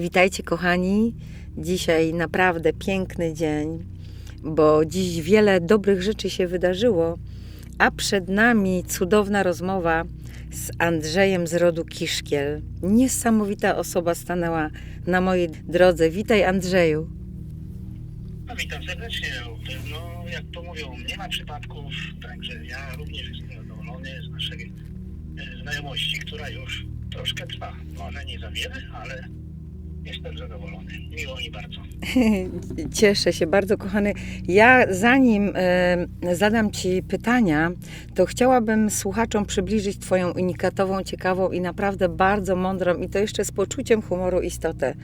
Witajcie kochani. Dzisiaj naprawdę piękny dzień, bo dziś wiele dobrych rzeczy się wydarzyło, a przed nami cudowna rozmowa z Andrzejem z rodu Kiszkiel. Niesamowita osoba stanęła na mojej drodze. Witaj Andrzeju. No, witam serdecznie. No, jak to mówią, nie ma przypadków, także ja również jestem zadowolony z naszej e, znajomości, która już troszkę trwa. Może nie za wiele, ale jestem zadowolony. Miło mi bardzo. Cieszę się bardzo, kochany. Ja zanim zadam Ci pytania, to chciałabym słuchaczom przybliżyć Twoją unikatową, ciekawą i naprawdę bardzo mądrą i to jeszcze z poczuciem humoru istotę.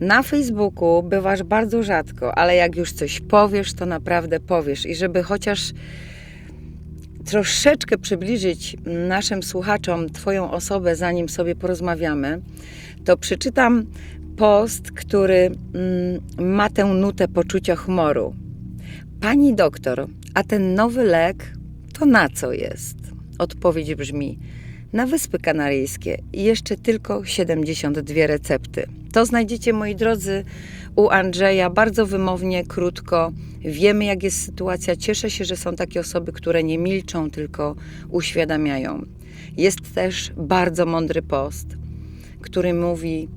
Na Facebooku bywasz bardzo rzadko, ale jak już coś powiesz, to naprawdę powiesz. I żeby chociaż troszeczkę przybliżyć naszym słuchaczom Twoją osobę, zanim sobie porozmawiamy, to przeczytam post, który mm, ma tę nutę poczucia humoru. Pani doktor, a ten nowy lek to na co jest? Odpowiedź brzmi: na Wyspy Kanaryjskie jeszcze tylko 72 recepty. To znajdziecie, moi drodzy, u Andrzeja bardzo wymownie, krótko. Wiemy, jak jest sytuacja. Cieszę się, że są takie osoby, które nie milczą, tylko uświadamiają. Jest też bardzo mądry post, który mówi: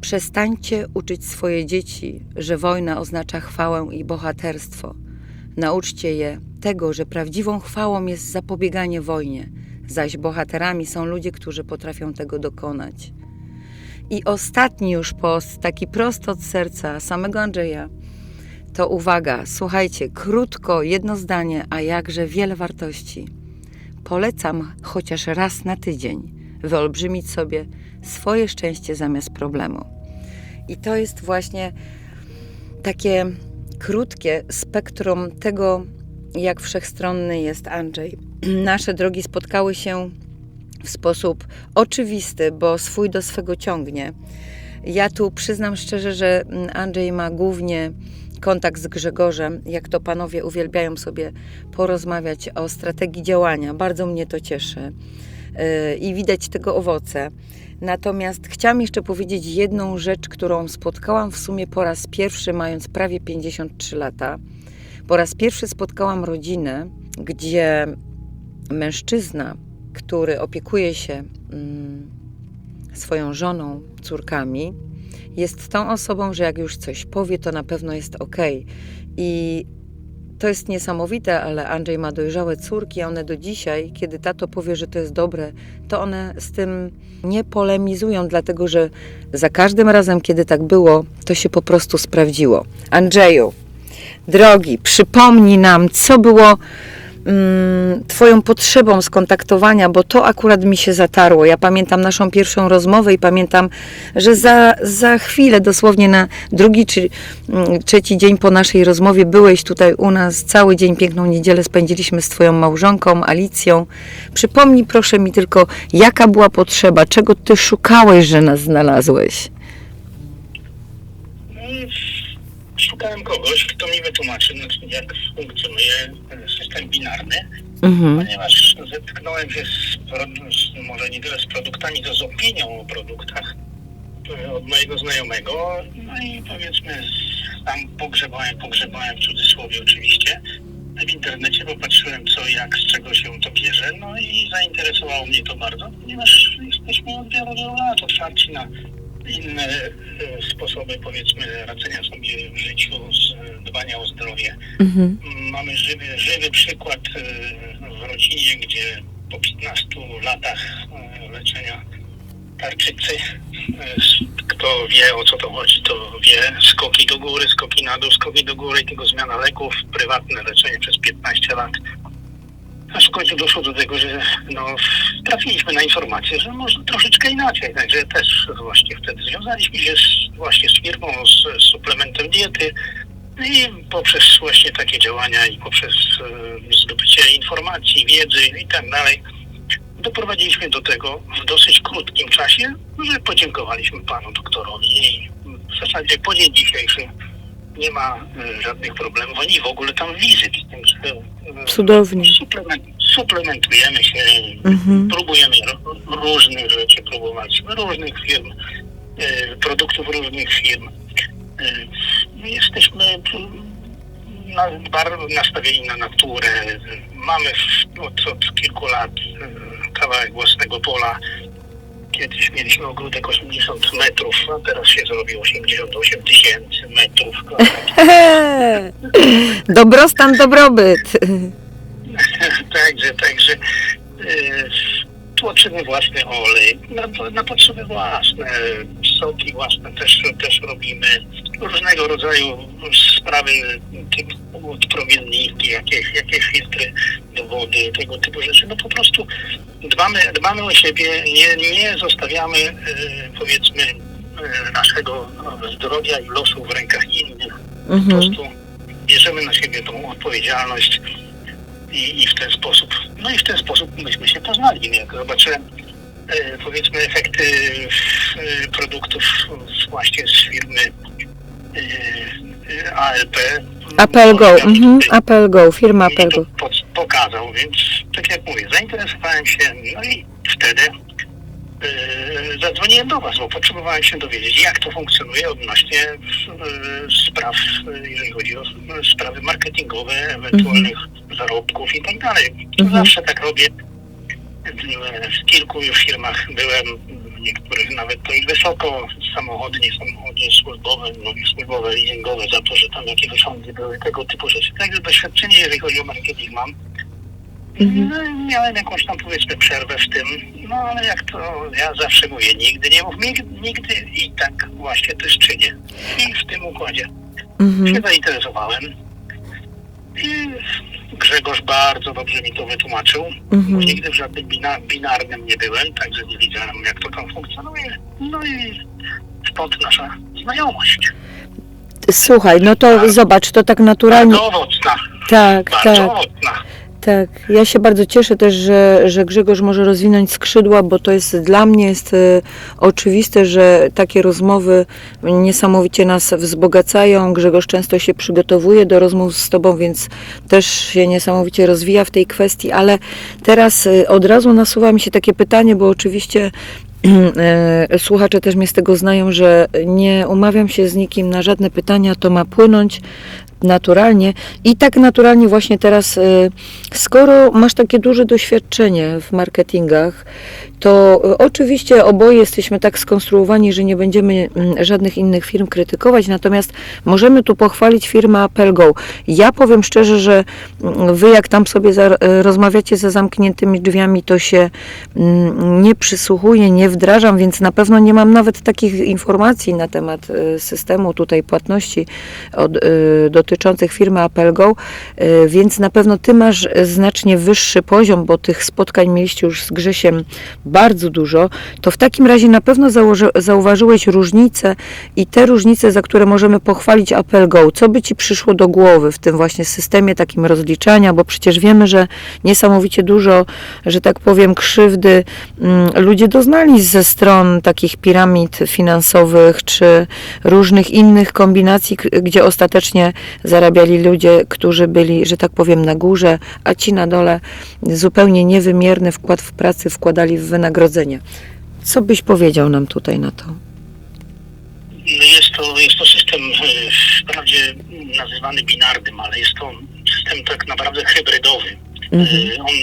Przestańcie uczyć swoje dzieci, że wojna oznacza chwałę i bohaterstwo. Nauczcie je tego, że prawdziwą chwałą jest zapobieganie wojnie, zaś bohaterami są ludzie, którzy potrafią tego dokonać. I ostatni już post, taki prosto od serca samego Andrzeja, to uwaga, słuchajcie, krótko, jedno zdanie, a jakże wiele wartości. Polecam chociaż raz na tydzień wyolbrzymić sobie swoje szczęście zamiast problemu. I to jest właśnie takie krótkie spektrum tego, jak wszechstronny jest Andrzej. Nasze drogi spotkały się w sposób oczywisty, bo swój do swego ciągnie. Ja tu przyznam szczerze, że Andrzej ma głównie kontakt z Grzegorzem, jak to panowie uwielbiają sobie porozmawiać o strategii działania. Bardzo mnie to cieszy i widać tego owoce. Natomiast chciałam jeszcze powiedzieć jedną rzecz, którą spotkałam w sumie po raz pierwszy, mając prawie 53 lata. Po raz pierwszy spotkałam rodzinę, gdzie mężczyzna, który opiekuje się mm, swoją żoną, córkami, jest tą osobą, że jak już coś powie, to na pewno jest ok. I to jest niesamowite, ale Andrzej ma dojrzałe córki, a one do dzisiaj, kiedy tato powie, że to jest dobre, to one z tym nie polemizują, dlatego że za każdym razem, kiedy tak było, to się po prostu sprawdziło. Andrzeju, drogi, przypomnij nam, co było Twoją potrzebą skontaktowania, bo to akurat mi się zatarło. Ja pamiętam naszą pierwszą rozmowę i pamiętam, że za, za chwilę, dosłownie na drugi czy mm, trzeci dzień po naszej rozmowie, byłeś tutaj u nas. Cały dzień, piękną niedzielę spędziliśmy z Twoją małżonką, Alicją. Przypomnij proszę mi tylko, jaka była potrzeba, czego Ty szukałeś, że nas znalazłeś. No, szukałem kogoś, kto mi wytłumaczy, znaczy, jak funkcjonuje e, system binarny, Mhm. ponieważ zetknąłem się z, z, może nie tyle z produktami, to z opinią o produktach e, od mojego znajomego. No i powiedzmy, tam pogrzebałem, pogrzebałem w cudzysłowie oczywiście. W internecie popatrzyłem co, jak, z czego się to bierze, no i zainteresowało mnie to bardzo, ponieważ jesteśmy od wielu lat otwarci na inne e, sposoby, powiedzmy, radzenia sobie w życiu, z, dbania o zdrowie. Mhm. Mamy żywy, żywy przykład e, w rodzinie, gdzie po 15 latach e, leczenia tarczycy, e, kto wie o co to chodzi, to wie, skoki do góry, skoki na dół, skoki do góry, tylko zmiana leków, prywatne leczenie przez 15 lat. Aż w końcu doszło do tego, że no, trafiliśmy na informację, że może troszeczkę inaczej. Także też właśnie wtedy związaliśmy się z, właśnie z firmą, z, z suplementem diety, i poprzez właśnie takie działania i poprzez e, zdobycie informacji, wiedzy i tak dalej, doprowadziliśmy do tego w dosyć krótkim czasie, że podziękowaliśmy panu doktorowi i w zasadzie po dzień dzisiejszy nie ma e, żadnych problemów, ani w ogóle tam wizyt. E, Cudownie. Suplement, suplementujemy się, Mhm. próbujemy różnych rzeczy próbować, różnych firm. e, produktów różnych firm. E, my Jesteśmy mm, nastawieni na naturę. Mamy od, od kilku lat kawałek własnego pola. Kiedyś mieliśmy ogródek 80 metrów, a teraz się zrobił 88 tysięcy metrów. Dobrostan, dobrobyt. także, także yy, tłoczymy własny olej, na, na potrzeby własne, soki własne też, też robimy, różnego rodzaju sprawy typu odpromienniki, jakieś, jakieś filtry do wody, tego typu rzeczy. No po prostu dbamy, dbamy o siebie, nie, nie zostawiamy yy, powiedzmy yy, naszego zdrowia i losu w rękach innych. Po Mhm. prostu bierzemy na siebie tą odpowiedzialność i, i w ten sposób, no i w ten sposób myśmy się poznali. Jak zobaczyłem e, powiedzmy efekty e, produktów właśnie z firmy e, e, ALP. Apple Go. Mhm. Apple Go, firma Apple Go. pokazał, więc tak jak mówię, zainteresowałem się, no i wtedy e, zadzwoniłem do Was, bo potrzebowałem się dowiedzieć, jak to funkcjonuje odnośnie e, spraw, jeżeli chodzi o e, sprawy marketingowe, ewentualnych zarobków i tak dalej. Mhm. Zawsze tak robię. W kilku już firmach byłem, niektórych nawet to i wysoko, samochody, nie samochody służbowe, no i służbowe, leasingowe, za to, że tam jakieś sądy były, tego typu rzeczy. Także doświadczenie, jeżeli chodzi o marketing mam. Mhm. No, miałem jakąś tam powiedzmy przerwę w tym, no ale jak to ja zawsze mówię, nigdy nie mów nigdy, nigdy i tak właśnie też czynię. I w tym układzie Mhm. się zainteresowałem. Grzegorz bardzo dobrze mi to wytłumaczył, Mhm. nigdy w żadnym bina, binarnym nie byłem, także nie wiedziałem jak to tam funkcjonuje. No i stąd nasza znajomość. Słuchaj, no to zobacz, to tak naturalnie. Bardzo owocna, Tak, bardzo tak. owocna. Tak, ja się bardzo cieszę też, że, że Grzegorz może rozwinąć skrzydła, bo to jest dla mnie jest e, oczywiste, że takie rozmowy niesamowicie nas wzbogacają. Grzegorz często się przygotowuje do rozmów z Tobą, więc też się niesamowicie rozwija w tej kwestii, ale teraz e, od razu nasuwa mi się takie pytanie, bo oczywiście e, słuchacze też mnie z tego znają, że nie umawiam się z nikim na żadne pytania, to ma płynąć naturalnie i tak naturalnie właśnie teraz, e, skoro masz takie duże doświadczenie w marketingach, to e, oczywiście oboje jesteśmy tak skonstruowani, że nie będziemy mm, żadnych innych firm krytykować, natomiast możemy tu pochwalić firmę Apple Go. Ja powiem szczerze, że mm, wy jak tam sobie e, rozmawiacie za zamkniętymi drzwiami, to się mm, nie przysłuchuję, nie wdrażam, więc na pewno nie mam nawet takich informacji na temat systemu tutaj płatności od, e, dotyczących firmy Apple Go, e, więc na pewno ty masz znacznie wyższy poziom, bo tych spotkań mieliście już z Grzesiem bardzo dużo, to w takim razie na pewno zauważyłeś różnice i te różnice, za które możemy pochwalić Apple Go. Co by Ci przyszło do głowy w tym właśnie systemie takim rozliczania, bo przecież wiemy, że niesamowicie dużo, że tak powiem, krzywdy mm, ludzie doznali ze stron takich piramid finansowych czy różnych innych kombinacji, gdzie ostatecznie zarabiali ludzie, którzy byli, że tak powiem, na górze, a ci na dole zupełnie niewymierny wkład w pracy wkładali w wynagrodzenie. Co byś powiedział nam tutaj na to? Jest to, jest to system e, wprawdzie nazywany binarnym, ale jest to system tak naprawdę hybrydowy. Mhm. E, On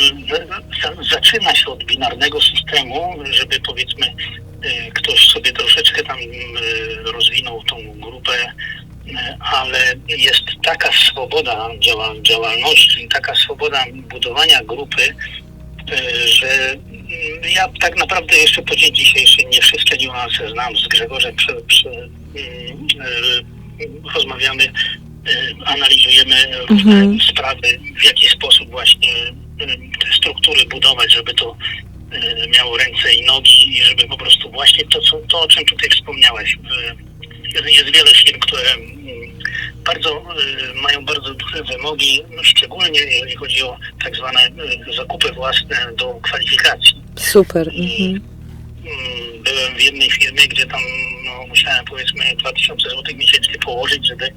za, za, zaczyna się od binarnego systemu, żeby powiedzmy e, ktoś sobie troszeczkę tam rozwinął tą grupę, ale jest taka swoboda działa, działalności, taka swoboda budowania grupy, e, że mm, ja tak naprawdę jeszcze po dzień dzisiejszy nie wszystkie niuanse znam z Grzegorzem, przy, przy, mm, e, rozmawiamy, e, analizujemy różne Mhm. sprawy, w jaki sposób właśnie e, te struktury budować, żeby to miało ręce i nogi i żeby po prostu właśnie to, co, to o czym tutaj wspomniałeś. Jest, wiele firm, które mm, bardzo e, mają bardzo duże wymogi, no, szczególnie jeżeli chodzi o tak zwane e, zakupy własne do kwalifikacji. Super. Mhm. Mm, Byłem w jednej firmie, gdzie tam no, musiałem powiedzmy 2000 zł miesięcznie położyć, żeby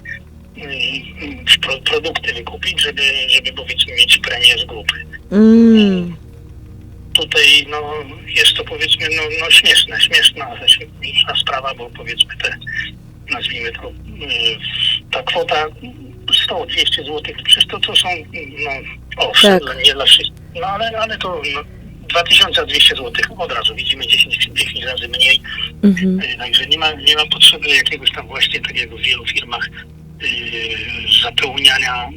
pro, produkty wykupić, żeby, żeby powiedzmy mieć premię z grupy. Mm. tutaj no, jest to powiedzmy no, no śmieszne, śmieszna, śmieszna sprawa, bo powiedzmy te, nazwijmy to, y, ta kwota 100-200 zł, przecież to, to są, no, owszem, Tak. nie dla wszystkich, no ale, ale to no, 2200 zł od razu, widzimy 10, 10 razy mniej, Mhm. Y, Także nie ma, nie ma potrzeby jakiegoś tam właśnie, tak jak w wielu firmach, yy, zapełniania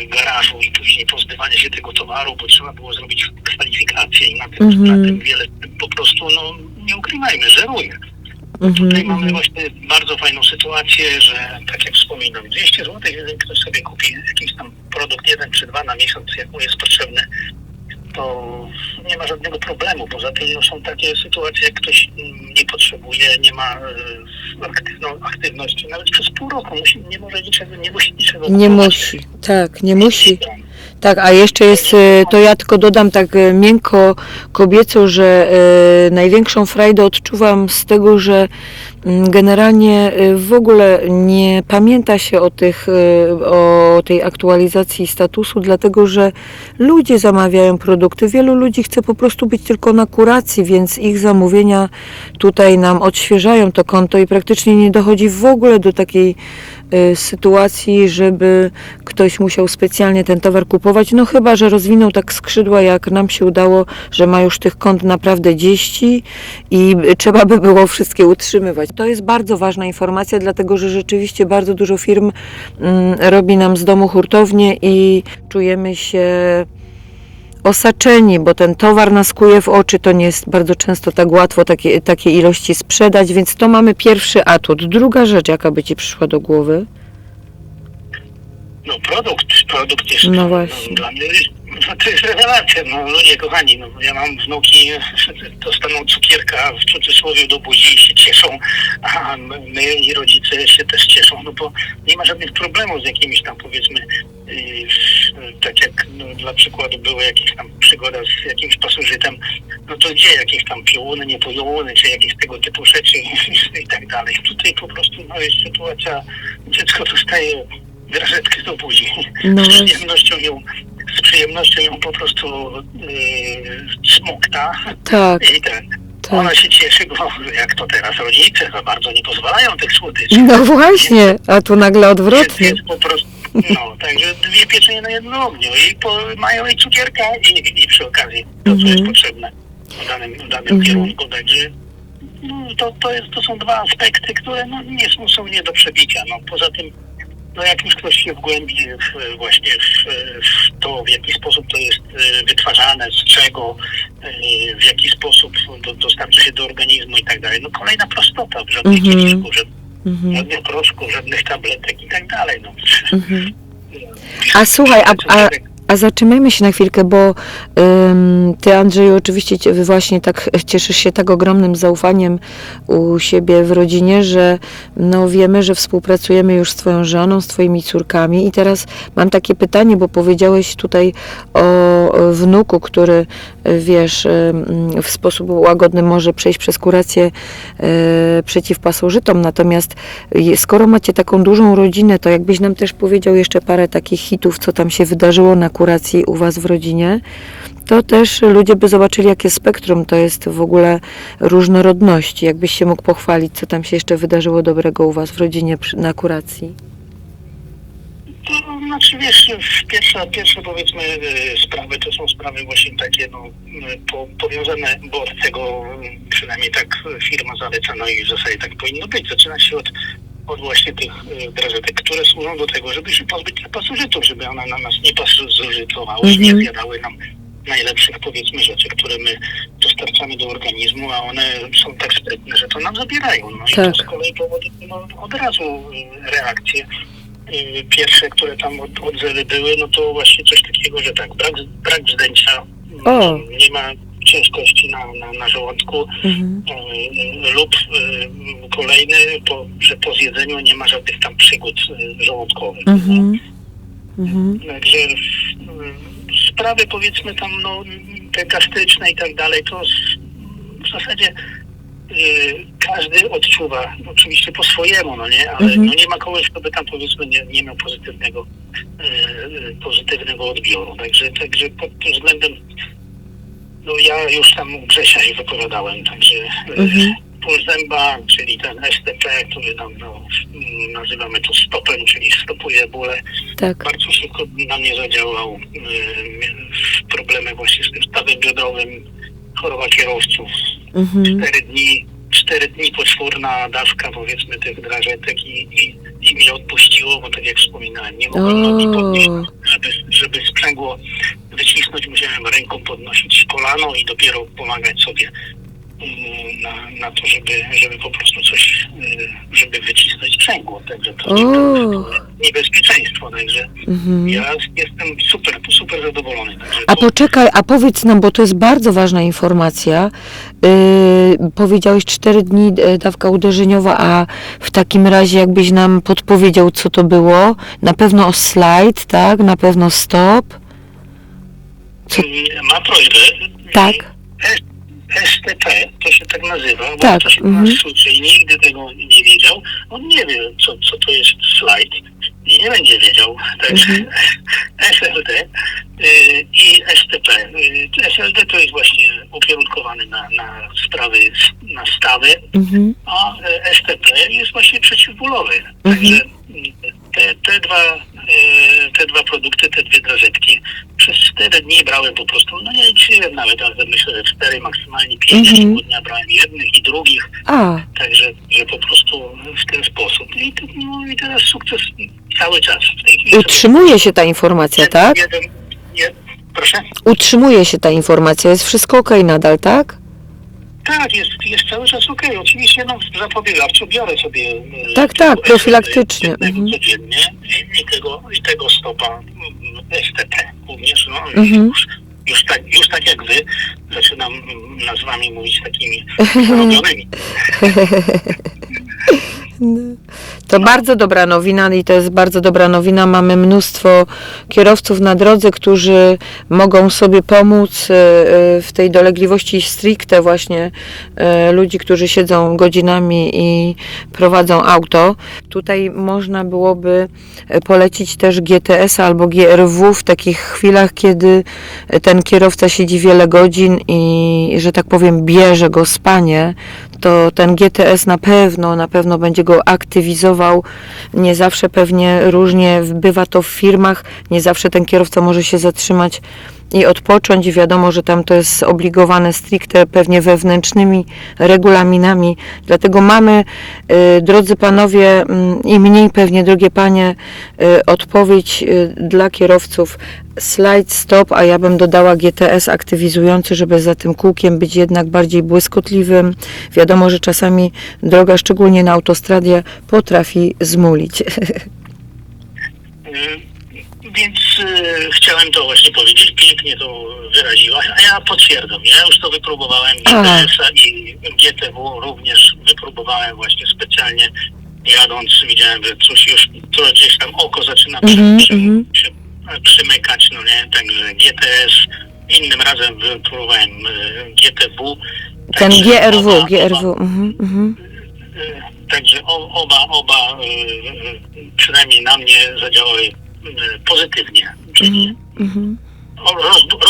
yy, garażu i później pozbywania się tego towaru, bo trzeba było zrobić kwalifikację i na tym, Mhm. na tym wiele po prostu, no nie ukrywajmy, żeruje. Mhm. Tutaj mamy Mhm. właśnie bardzo fajną sytuację, że tak jak wspominam, 200 zł, jeżeli ktoś sobie kupi jakiś tam produkt jeden czy dwa na miesiąc, jak mu jest potrzebny, to nie ma żadnego problemu. Poza tym no, są takie sytuacje, jak ktoś nie potrzebuje, nie ma e, aktywno, aktywności, nawet przez pół roku musi, nie może niczego, nie musi niczego Nie kupować. musi, tak, nie musi. Tak, a jeszcze jest, e, to ja tylko dodam tak e, miękko kobieco, że e, największą frajdę odczuwam z tego, że mm, generalnie w ogóle nie pamięta się o, tych, o tej aktualizacji statusu, dlatego że ludzie zamawiają produkty. Wielu ludzi chce po prostu być tylko na kuracji, więc ich zamówienia tutaj nam odświeżają to konto i praktycznie nie dochodzi w ogóle do takiej sytuacji, żeby ktoś musiał specjalnie ten towar kupować, no chyba, że rozwinął tak skrzydła, jak nam się udało, że ma już tych kont naprawdę dzieści i trzeba by było wszystkie utrzymywać. To jest bardzo ważna informacja, dlatego że rzeczywiście bardzo dużo firm mm, robi nam z domu hurtownię i czujemy się osaczeni, bo ten towar nas kuje w oczy, to nie jest bardzo często tak łatwo takie, takie ilości sprzedać, więc to mamy pierwszy atut. Druga rzecz, jaka by Ci przyszła do głowy? No produkt, produkt jest No właśnie. No, dla mnie no, to jest rewelacja. No ludzie kochani, no, ja mam wnuki, dostaną cukierka w cudzysłowie do buzi i się cieszą, a my i rodzice się też cieszą, no bo nie ma żadnych problemów z jakimiś tam powiedzmy yy, tak jak no, dla przykładu były jakieś tam przygoda z jakimś pasożytem, no to gdzie jakieś tam piołuny, nie piołuny, czy jakieś tego typu rzeczy i tak dalej. Tutaj po prostu no, jest sytuacja, dziecko dostaje drażetkę do buzi. No z przyjemnością ją, z przyjemnością ją po prostu yy, smokta Tak, i ten. Ona tak. się cieszy, bo jak to teraz rodzice za bardzo nie pozwalają tych słodyczy. No właśnie, a tu nagle Więc odwrotnie. jest po prostu, no, także dwie pieczenie na jednym ogniu i po, mają i cukierka i, i przy okazji to, co Mhm. jest potrzebne w danym, w danym Mhm. kierunku, także no, to, to, jest, to są dwa aspekty, które no, nie są, są nie do przebicia. No, poza tym, no, jak już ktoś się wgłębi w, właśnie w, w to, w jaki sposób to jest e, wytwarzane, z czego, e, w jaki sposób do, dostarcza się do organizmu i tak dalej, no kolejna prostota, w żadnych Mhm. kieliszku, żadnych Mhm, żadnych proszków, żadnych tabletek i tak dalej. No. mhm. A słuchaj, a, a, a zatrzymajmy się na chwilkę, bo ym, ty Andrzeju oczywiście cie- właśnie tak cieszysz się tak ogromnym zaufaniem u siebie w rodzinie, że no wiemy, że współpracujemy już z twoją żoną, z twoimi córkami. I teraz mam takie pytanie, bo powiedziałeś tutaj o wnuku, który wiesz, w sposób łagodny może przejść przez kurację y, przeciwpasożytom, natomiast je- skoro macie taką dużą rodzinę, to jakbyś nam też powiedział jeszcze parę takich hitów, co tam się wydarzyło na kuracji u Was w rodzinie, to też ludzie by zobaczyli, jakie spektrum to jest w ogóle różnorodności. Jakbyś się mógł pochwalić, co tam się jeszcze wydarzyło dobrego u Was w rodzinie na kuracji. To znaczy wiesz, pierwsze, pierwsze powiedzmy e, sprawy to są sprawy właśnie takie no, e, po, powiązane, bo od tego e, przynajmniej tak firma zaleca, no i w zasadzie tak powinno być. Zaczyna się od, od właśnie tych e, drażetek, które służą do tego, żeby się pozbyć tych pasożytów, żeby one na nas nie pasożytowały, Mhm. nie zjadały nam najlepszych powiedzmy rzeczy, które my dostarczamy do organizmu, a one są tak sprytne, że to nam zabierają. No i Tak. to z kolei powoduje no, od razu e, reakcje y, pierwsze, które tam od, odzewy były, no to właśnie coś takiego, że tak, brak, brak wzdęcia, O. mm, nie ma ciężkości na, na, na żołądku Mhm. y, lub y, kolejny, po, że po zjedzeniu nie ma żadnych tam przygód y, żołądkowych. Mhm. Mhm. Także sprawy powiedzmy tam no, te gastryczne i tak dalej, to w zasadzie każdy odczuwa oczywiście po swojemu, no nie, ale Mhm. no, nie ma kogoś, kto by tam powiedzmy nie, nie miał pozytywnego pozytywnego odbioru. Także, także pod tym względem no ja już tam u Grzesia je wypowiadałem, także Mhm. mhm. Puls zęba, czyli ten STP, który nam no, mm, nazywamy to stopem, czyli stopuje bóle, Tak. bardzo szybko na mnie zadziałał. Yy, problemy właśnie z tym stawem biodrowym, choroba kierowców, Mhm. cztery dni, cztery dni poczwórna dawka powiedzmy tych drażetek i, i, i mnie odpuściło, bo tak jak wspominałem, nie mogłem nogi podnieść, żeby, żeby sprzęgło wycisnąć, musiałem ręką podnosić kolano i dopiero pomagać sobie na, na to, żeby, żeby po prostu coś, y, żeby wycisnąć sprzęgło. Także to, O. niebezpieczeństwo, także mhm. ja jestem super, super zadowolony. A poczekaj, a powiedz nam, bo to jest bardzo ważna informacja. Yy, powiedziałeś 4 dni e, dawka uderzeniowa, a w takim razie jakbyś nam podpowiedział, co to było? Na pewno slide, tak? Na pewno stop. co- Mm, Ma prośbę. Tak. STP, to się tak nazywa, bo Tak, to się mhm. i nigdy tego nie wiedział. On nie wie, co, co to jest slajd i nie będzie wiedział. Także Mhm. SLD y, i STP. Y, SLD to jest właśnie ukierunkowany na, na sprawy, na stawy, Mhm. a e, STP jest właśnie przeciwbólowy. Mhm. Także mm, te, te, dwa, e, te dwa produkty, te dwie drażetki przez 4 dni brałem po prostu, no nie liczyłem nawet, ale myślę, że 4, maksymalnie 5 Mhm. mhm. dnia brałem jednych i drugich, A, także że po prostu w ten sposób. I, to- no, i teraz sukces cały czas. W tej chwili sobie- utrzymuje się ta informacja, tak? Jeden, jed, proszę? Utrzymuje się ta informacja, jest wszystko ok nadal, tak? Tak, jest, jest cały czas okej. Oczywiście no, zapobiegawczo biorę sobie. e, Tak, tego tak, profilaktycznie. jednego Mhm. codziennie i, tego, i tego stopa mm, STP również. No, Mhm. już, już, tak, już tak jak wy, zaczynam mm, nazwami mówić takimi robionymi. To bardzo dobra nowina i to jest bardzo dobra nowina. Mamy mnóstwo kierowców na drodze, którzy mogą sobie pomóc e, e, w tej dolegliwości stricte właśnie e, ludzi, którzy siedzą godzinami i prowadzą auto. Tutaj można byłoby polecić też GTS albo GRW w takich chwilach, kiedy ten kierowca siedzi wiele godzin i, że tak powiem, bierze go spanie, to ten GTS na pewno, na pewno będzie go aktywizował. Nie zawsze pewnie różnie bywa to w firmach, nie zawsze ten kierowca może się zatrzymać i odpocząć. Wiadomo, że tam to jest obligowane stricte pewnie wewnętrznymi regulaminami. Dlatego mamy, y, drodzy panowie mm, i mniej pewnie, drogie panie, y, odpowiedź y, dla kierowców slide stop, a ja bym dodała GTS aktywizujący, żeby za tym kółkiem być jednak bardziej błyskotliwym. Wiadomo, że czasami droga, szczególnie na autostradzie, potrafi zmulić. Y, chciałem to właśnie powiedzieć, pięknie to wyraziłaś, a ja potwierdzam, ja już to wypróbowałem A. GTS-a i GTW również wypróbowałem właśnie specjalnie jadąc, widziałem, że coś już, to gdzieś tam oko zaczyna przy, Mhm, przy, mhm. przy, przymykać, no nie, także GTS, innym razem wypróbowałem y, GTW. Ten Także GRW, oba- GRW. Oba, mhm. y, Także o- oba, oba y, przynajmniej na mnie zadziałały pozytywnie, czyli Mhm, mhm.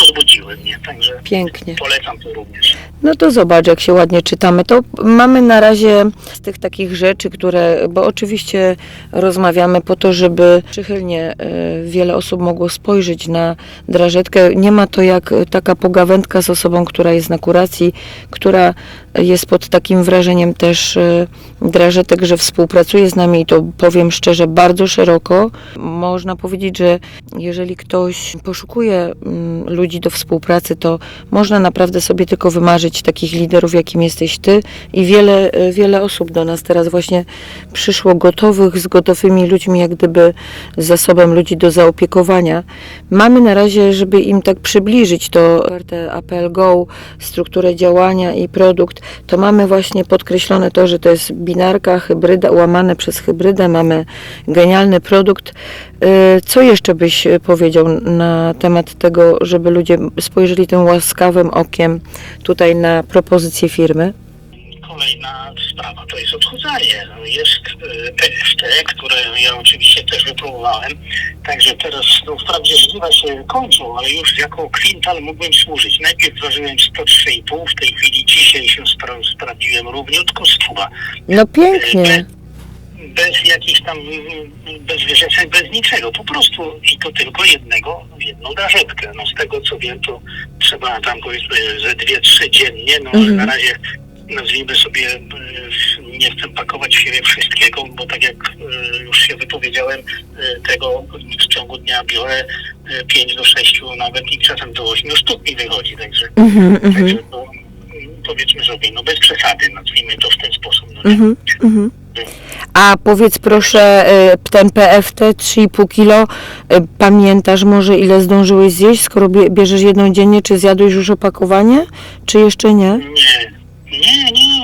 rozbudziły mnie, także Pięknie. polecam to również. No to zobacz, jak się ładnie czytamy. To mamy na razie z tych takich rzeczy, które, bo oczywiście rozmawiamy po to, żeby przychylnie e, wiele osób mogło spojrzeć na drażetkę. Nie ma to jak taka pogawędka z osobą, która jest na kuracji, która jest pod takim wrażeniem też e, drażetek, że współpracuje z nami i to powiem szczerze bardzo szeroko. Można powiedzieć, że jeżeli ktoś poszukuje mm, ludzi do współpracy, to można naprawdę sobie tylko wymarzyć takich liderów, jakim jesteś ty i wiele, e, wiele osób do nas teraz właśnie przyszło gotowych, z gotowymi ludźmi, jak gdyby z zasobem ludzi do zaopiekowania. Mamy na razie, żeby im tak przybliżyć to APL Go, strukturę działania i produkt, to mamy właśnie podkreślone to, że to jest binarka, hybryda, łamane przez hybrydę, mamy genialny produkt. E, Co jeszcze byś e, powiedział na temat tego, żeby ludzie spojrzeli tym łaskawym okiem tutaj na propozycję firmy? Kolejna sprawa to jest odchudzanie. Jest e, PFT, które ja oczywiście też wypróbowałem. Także teraz no, wprawdzie żniwa się kończą, ale już jako kwintal mógłbym służyć. Najpierw ważyłem 103,5, w tej chwili dzisiaj się spra- sprawdziłem równiutko stuwa. No pięknie. Bez jakichś tam, mm, bez wyrzeczeń, bez niczego. Po prostu i to tylko jednego, jedną drażetkę. No z tego co wiem, to trzeba tam powiedzmy ze dwie, trzy dziennie. No Mhm. na razie nazwijmy sobie, e, nie chcę pakować w siebie wszystkiego, bo tak jak e, już się wypowiedziałem, e, tego w ciągu dnia biorę 5 do 6, nawet i czasem do 8 sztuk mi wychodzi, także, Mhm, mhm, także to mm, powiedzmy sobie, no bez przesady, nazwijmy to w ten sposób. No, mhm, mhm. A powiedz proszę, ten PFT 3,5 kilo, pamiętasz może ile zdążyłeś zjeść, skoro bie- bierzesz jedną dziennie, czy zjadłeś już opakowanie, czy jeszcze nie? Nie, nie, nie,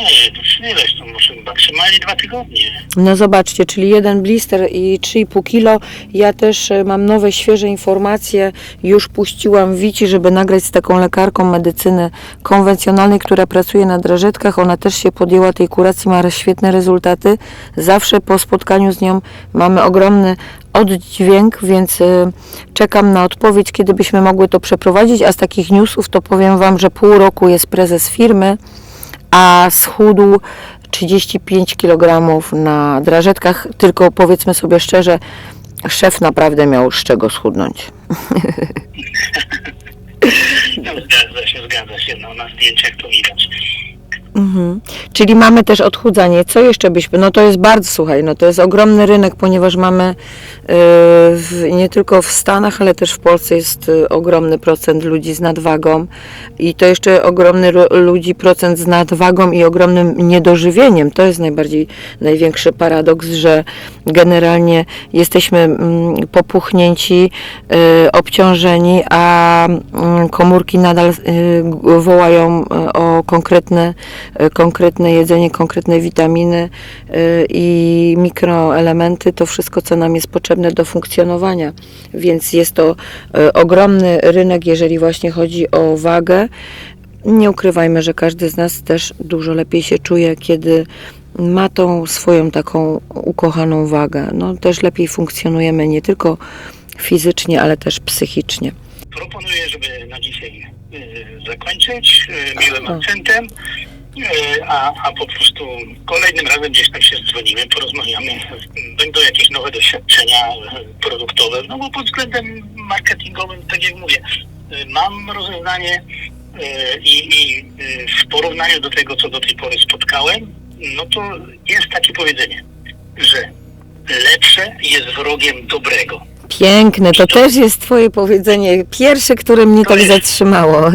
ileś to może maksymalnie dwa tygodnie. No zobaczcie, czyli jeden blister i 3,5 kilo. Ja też e, mam nowe, świeże informacje. Już puściłam Wici, żeby nagrać z taką lekarką medycyny konwencjonalnej, która pracuje na drażetkach. Ona też się podjęła tej kuracji, ma świetne rezultaty. Zawsze po spotkaniu z nią mamy ogromny oddźwięk, więc e, czekam na odpowiedź, kiedy byśmy mogły to przeprowadzić. A z takich newsów to powiem Wam, że pół roku jest prezes firmy, a schudł 35 kg na drażetkach, tylko powiedzmy sobie szczerze, szef naprawdę miał z czego schudnąć. No, zgadza się, zgadza się, no na zdjęciach to widać. Mhm. Czyli mamy też odchudzanie. Co jeszcze byśmy? No to jest bardzo, słuchaj, no to jest ogromny rynek, ponieważ mamy yy, w, nie tylko w Stanach, ale też w Polsce jest y, ogromny procent ludzi z nadwagą i to jeszcze ogromny ru- ludzi procent z nadwagą i ogromnym niedożywieniem. To jest najbardziej, największy paradoks, że generalnie jesteśmy mm, popuchnięci, y, obciążeni, a mm, komórki nadal y, wołają y, o konkretne y, konkretne jedzenie, konkretne witaminy y, i mikroelementy, to wszystko, co nam jest potrzebne do funkcjonowania. Więc jest to y, ogromny rynek, jeżeli właśnie chodzi o wagę. Nie ukrywajmy, że każdy z nas też dużo lepiej się czuje, kiedy ma tą swoją taką ukochaną wagę. No, też lepiej funkcjonujemy nie tylko fizycznie, ale też psychicznie. Proponuję, żeby na dzisiaj zakończyć y, miłym O. akcentem, y, a, a po prostu kolejnym razem gdzieś tam się dzwonimy, porozmawiamy, będą jakieś nowe doświadczenia y, produktowe, no bo pod względem marketingowym, tak jak mówię, y, mam rozeznanie y, i, i y, w porównaniu do tego, co do tej pory spotkałem, no to jest takie powiedzenie, że lepsze jest wrogiem dobrego. Piękne, to też jest Twoje powiedzenie. Pierwsze, które mnie To tak zatrzymało.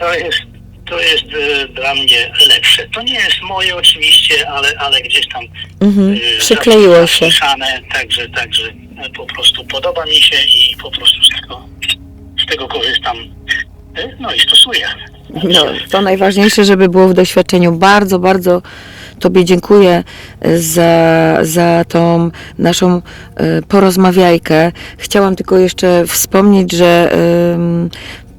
To jest, to jest e, dla mnie lepsze. To nie jest moje oczywiście, ale, ale gdzieś tam Mhm. e, Przykleiło się. zasłyszane, także, także e, po prostu podoba mi się i po prostu z tego, z tego korzystam. No i stosuję. No, to najważniejsze, żeby było w doświadczeniu. Bardzo, bardzo Tobie dziękuję za, za tą naszą e, porozmawiajkę. Chciałam tylko jeszcze wspomnieć, że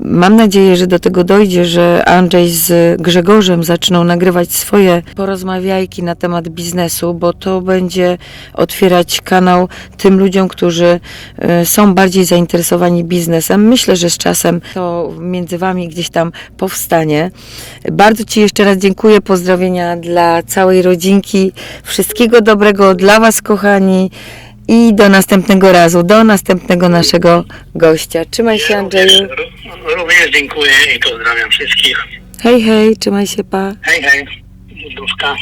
mam nadzieję, że do tego dojdzie, że Andrzej z Grzegorzem zaczną nagrywać swoje porozmawiajki na temat biznesu, bo to będzie otwierać kanał tym ludziom, którzy e, są bardziej zainteresowani biznesem. Myślę, że z czasem to między Wami gdzieś tam powstanie. Bardzo Ci jeszcze raz dziękuję. Pozdrowienia dla całej rodzinki. Wszystkiego dobrego dla Was, kochani. I do następnego razu, do następnego naszego gościa. Trzymaj się, Andrzeju. również dziękuję i pozdrawiam wszystkich. Hej, hej, trzymaj się, pa. Hej, hej. Duszka.